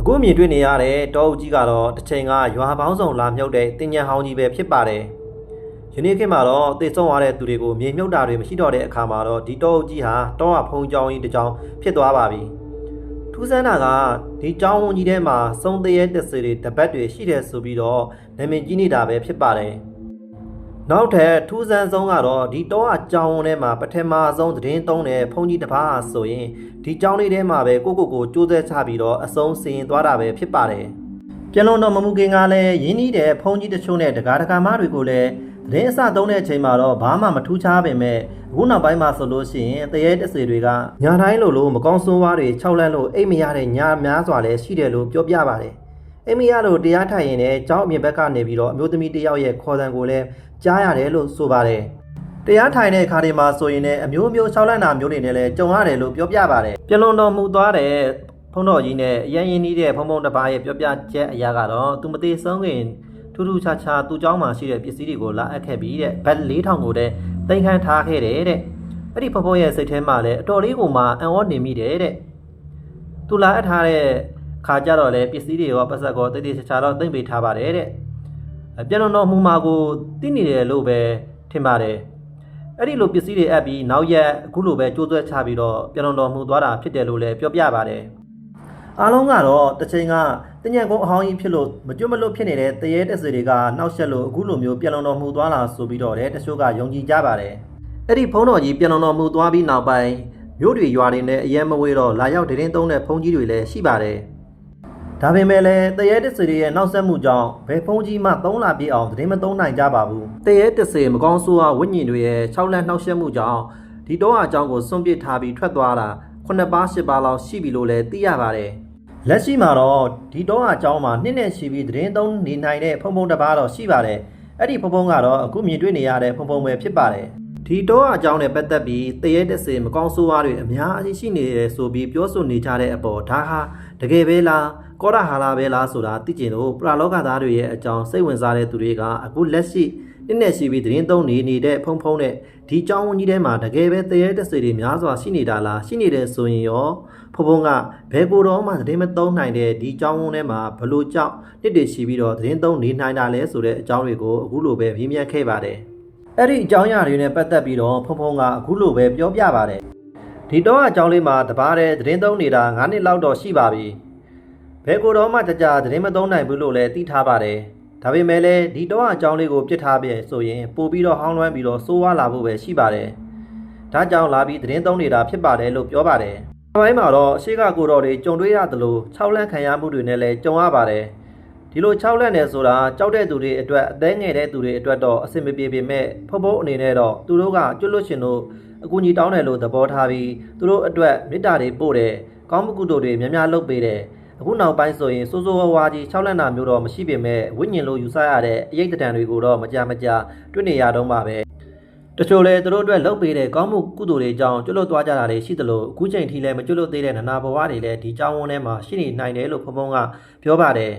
အခုမြင်တွေ့နေရတဲ့တောအုပ်ကြီးကတော့တစ်ချိန်ကရွာပေါင်းစုံလာမြုပ်တဲ့တင်ញံဟောင်းကြီးပဲဖြစ်ပါတယ်ယနေ့ခေတ်မှာတော့သေဆုံးသွားတဲ့သူတွေကိုမြေမြုပ်တာတွေမရှိတော့တဲ့အခါမှာတော့ဒီတောအုပ်ကြီးဟာတောကဖုံကြောင်းကြီးတစ်ကြောင်းဖြစ်သွားပါပြီထူးဆန်းတာကဒီကြောင်းဝန်းကြီးထဲမှာစုံတရဲတက်စေတွေတပတ်တွေရှိတယ်ဆိုပြီးတော့နာမည်ကြီးနေတာပဲဖြစ်ပါတယ် နောက်ထပ်ထူးဆန်းဆုံးကတော့ဒီတောအကြောင်းထဲမှာပထမဆုံးသတင်းသုံးတဲ့ဖုန်ကြီးတစ်ပါးဆိုရင်ဒီကြောင်းလေးထဲမှာပဲကိုကိုကိုကြိုးစားချပြီးတော့အဆုံးစီရင်သွားတာပဲဖြစ်ပါတယ်။ပြန်လုံးတော့မမှုခင်ကလည်းရင်းနှီးတဲ့ဖုန်ကြီးတချို့နဲ့ဒကာဒကာမတွေကိုလည်းသတင်းအစသုံးတဲ့အချိန်မှာတော့ဘာမှမထူးခြားပေမဲ့အခုနောက်ပိုင်းမှာဆိုလို့ရှိရင်တရေတစေတွေကညာတိုင်းလိုလိုမကောင်းဆိုးဝါးတွေ၆လန့်လို့အိတ်မရတဲ့ညာများစွာလည်းရှိတယ်လို့ပြောပြပါတယ်။ အိမ်မရလို့တရားထိုင်ရင်လည်းကျောင်းအပြင်ဘက်ကနေပြီးတော့အမျိုးသမီးတစ်ယောက်ရဲ့ခေါ်တံကိုလည်းကြားရတယ်လို့ဆိုပါတယ်။တရားထိုင်တဲ့အခါတွေမှာဆိုရင်လည်းအမျိုးမျိုးရှောက်လန့်တာမျိုးတွေနဲ့လည်းကြုံရတယ်လို့ပြောပြပါတယ်။ပြလွန်တော်မူသွားတဲ့ဖုန်းတော်ကြီးနဲ့အရင်ရင်းနှီးတဲ့ဖုံဖုံတစ်ပါးရဲ့ပြောပြချက်အရာကတော့သူမသေးဆုံးခင်ထူးထူးခြားခြားသူ့เจ้าမှာရှိတဲ့ပစ္စည်းတွေကိုလာအပ်ခဲ့ပြီးတဲ့ဘတ်4000ကိုတည်းတင်ခန်းထားခဲ့တယ်တဲ့။အဲ့ဒီဖုံဖုံရဲ့စိတ်ထဲမှာလည်းအတော်လေးကိုမှအံ့ဩနေမိတယ်တဲ့။ သူလာအပ်ထားတဲ့ ခါကြတော့လေပစ္စည်းတွေရောပတ်သက်ကောတိတ်တိတ်ချာချာတော့သိမ့်ပေးထားပါတယ်တဲ့အပြန်တော်တော်မူမာကိုသိနေတယ်လို့ပဲထင်ပါတယ်အဲ့ဒီလိုပစ္စည်းတွေအပ်ပြီးနောက်ရက်အခုလိုပဲကြိုးဆွဲချပြီးတော့ပြန်တော်တော်မူသွားတာဖြစ်တယ်လို့လည်းပြောပြပါတယ်အားလုံးကတော့တစ်ချိန်ကတင်ញံကုန်းအဟောင်းကြီးဖြစ်လို့မကျွတ်မလွတ်ဖြစ်နေတဲ့တရေတက်စီတွေကနှောက်ယှက်လို့အခုလိုမျိုးပြန်တော်မူသွားလာဆိုပြီးတော့တဲ့တချို့ကယုံကြည်ကြပါတယ်အဲ့ဒီဖုန်းတော်ကြီးပြန်တော်မူသွားပြီးနောက်ပိုင်းမြို့တွေရွာတွေနဲ့အရင်မဝေးတော့လာရောက်ဒင်းသုံးတဲ့ဖုန်ကြီးတွေလည်းရှိပါတယ်။ ဒါပေမဲ့လည်းတရဲတစေတွေရဲ့နောက်ဆက်မှုကြောင့်ဘယ်ဖုန်ကြီးမှသုံးလာပြည့်အောင်ဒင်းမသုံးနိုင်ကြပါဘူး။တရဲတစေမကောင်းဆိုးဝါဝိညာဉ်တွေရဲ့၆လန့်နှောက်ယှက်မှုကြောင့်ဒီတော့အကြောင်းကိုစွန့်ပစ်ထားပြီးထွက်သွားတာခုနှစ်ပါးရှစ်ပါးလောက်ရှိပြီလို့လည်းသိရပါတယ်။လက်ရှိမှာတော့ဒီတော့အကြောင်းမှာနှစ်နဲ့ရှိပြီးဒင်းသုံးနေနိုင်တဲ့ဖုန်ဖုန်တစ်ပါးတော့ရှိပါတယ်။အဲ့ဒီဖုန်ဖုန်ကတော့အခုမြင်တွေ့နေရတဲ့ဖုန်ဖုန်ပဲဖြစ်ပါတယ်။ဒီတော့အကြောင်းနဲ့ပတ်သက်ပြီးတရေတက်စေမကောင်းဆိုးဝါးတွေအများကြီးရှိနေတယ်ဆိုပြီးပြောဆိုနေကြတဲ့အပေါ်ဒါဟာတကယ်ပဲလား ကောရဟာလာပဲလားဆိုတာသိကျင်လို့ပရာလောကသားတွေရဲ့အကြောင်းစိတ်ဝင်စားတဲ့သူတွေကအခုလက်ရှိနှစ်နဲ့ရှိပြီးသတင်းသုံးနေနေတဲ့ဖုံဖုံနဲ့ဒီအကြောင်းဝန်ကြီးထဲမှာတကယ်ပဲတရေတက်စေတွေများစွာရှိနေတာလားရှိနေတယ်ဆိုရင်ရောဖုံဖုံကဘယ်ကိုတော့မှသတင်းမသုံးနိုင်တဲ့ဒီအကြောင်းဝန်ထဲမှာဘလို့ကြောင့်နှစ်တွေရှိပြီးတော့သတင်းသုံးနေနိုင်တာလဲဆိုတဲ့အကြောင်းတွေကိုအခုလိုပဲမြင်မြန်ခဲ့ပါတယ်အဲ့ဒီအကြောင်းအရာတွေနဲ့ပတ်သက်ပြီးတော့ဖုံဖုံကအခုလိုပဲပြောပြပါတယ်ဒီတော့အကြောင်းလေးမှာတပါးတဲ့သတင်းသုံးနေတာ9နှစ်လောက်တော့ရှိပါပြီ ဘယ်ကိုတော့မှကြကြသတင်းမသုံးနိုင်ဘူးလို့လည်းသိထားပါတယ်ဒါပေမဲ့လည်းဒီတော့အကြောင်းလေးကိုပြစ်ထားပြန်ဆိုရင်ပို့ပြီးတော့ဟောင်းလွှမ်းပြီးတော့စိုးဝါလာဖို့ပဲရှိပါတယ်ဒါကြောင့်လာပြီးသတင်းသုံးနေတာဖြစ်ပါတယ်လို့ပြောပါတယ်အပိုင်းမှာတော့အရှိကကိုတော်တွေကြုံတွေ့ရသလို6လန့်ခံရမှုတွေနဲ့လည်းကြုံရပါတယ်ဒီလို6လက်နဲ့ဆိုတာကြောက်တဲ့သူတွေအတွက်အသေးငယ်တဲ့သူတွေအတွက်တော့အဆင်မပြေပေမဲ့ဖုတ်ဖို့အနေနဲ့တော့သူတို့ကကျွတ်လွတ်ရှင်တို့အကူအညီတောင်းတယ်လို့သဘောထားပြီးသူတို့အတွက်မေတ္တာတွေပို့တယ်ကောင်းမှုကုသိုလ်တွေများများလုပ်ပေးတယ် အခုနောက်ပိုင်းဆိုရင်စိုးစိုးဝါးဝါးကြီး6လက်နာမျိုးတော့မရှိပေမဲ့ဝိညာဉ်လိုယူဆရတဲ့အရေးတံတွေကိုတော့မကြမကြတွေ့နေရတော့မှာပဲတချို့လဲသူတို့အတွက်လုပ်ပေးတဲ့ကောင်းမှုကုသိုလ်တွေကြောင့်ကျွတ်လွတ်သွားကြတာတွေရှိသလိုအခုချိန်ထိလည်းမကျွတ်လွတ်သေးတဲ့နနာဘဝတွေလည်းဒီကြောင်းဝန်းထဲမှာရှိနေနိုင်တယ်လို့ဖုံဖုံကပြောပါတယ်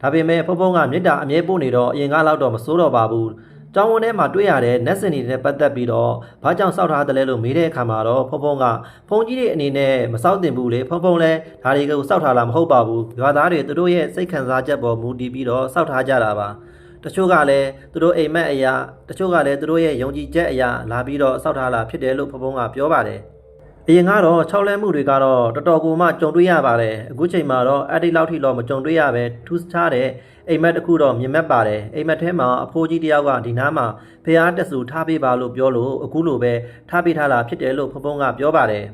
ဒါပေမဲ့ဖုံဖုံကမေတ္တာအမြဲပို့နေတော့အရင်ကလောက်တော့မစိုးတော့ပါဘူး။ ကျောင်းဝန်ထဲမှာတွေ့ရတဲ့နက်စင်တွေနဲ့ပတ်သက်ပြီးတော့ဘာကြောင့်စောက်ထားတယ်လဲလို့မေးတဲ့အခါမှာတော့ဖုံဖုံကဖုံကြီးတွေအနေနဲ့မစောက်တင်ဘူးလေဖုံဖုံလည်းဒါတွေကိုစောက်ထားလာမဟုတ်ပါဘူး။ရွာသားတွေသူတို့ရဲ့စိတ်ခံစားချက်ပေါ်မူတည်ပြီးတော့စောက်ထားကြတာပါ။တချို့ကလည်းသူတို့အိမ်မက်အရာတချို့ကလည်းသူတို့ရဲ့ယုံကြည်ချက်အရာလာပြီးတော့စောက်ထားလာဖြစ်တယ်လို့ဖုံဖုံကပြောပါတယ်။ အရင်ကတော့6လဲမှုတွေကတော့တော်တော်ကိုမှကြုံတွေ့ရပါတယ်အခုချိန်မှာတော့အဲ့ဒီလောက်ထိတော့မကြုံတွေ့ရပဲထူးခြားတဲ့အိမ်မက်တစ်ခုတော့မြင်မဲ့ပါတယ်အိမ်မက်ထဲမှာအဖိုးကြီးတယောက်ကဒီနားမှာဖះတက်စုထားပေးပါလို့ပြောလို့အခုလိုပဲထားပေးထားတာဖြစ်တယ်လို့ဖဖုံးကပြောပါတယ်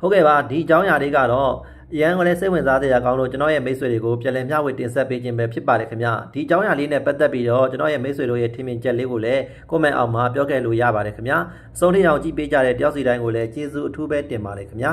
ဟုတ်ကဲ့ပါဒီအကြောင်းအရာတွေကတော့ အရန်ကလေးစိတ်ဝင်စားစရာကောင်းလို့ကျွန်တော်ရဲ့မိတ်ဆွေတွေကိုပြန်လည်မျှဝေတင်ဆက်ပေးခြင်းပဲဖြစ်ပါတယ်ခင်ဗျဒီအကြောင်းအရာလေးနဲ့ပတ်သက်ပြီးတော့ကျွန်တော်ရဲ့မိတ်ဆွေတို့ရဲ့ထင်မြင်ချက်လေးကိုလည်း comment အောက်မှာပြောခဲ့လို့ရပါတယ်ခင်ဗျအဆုံးထိအောင်ကြည့်ပေးကြတဲ့တယောက်စီတိုင်းကိုလည်းကျေးဇူးအထူးပဲတင်ပါတယ်ခင်ဗျ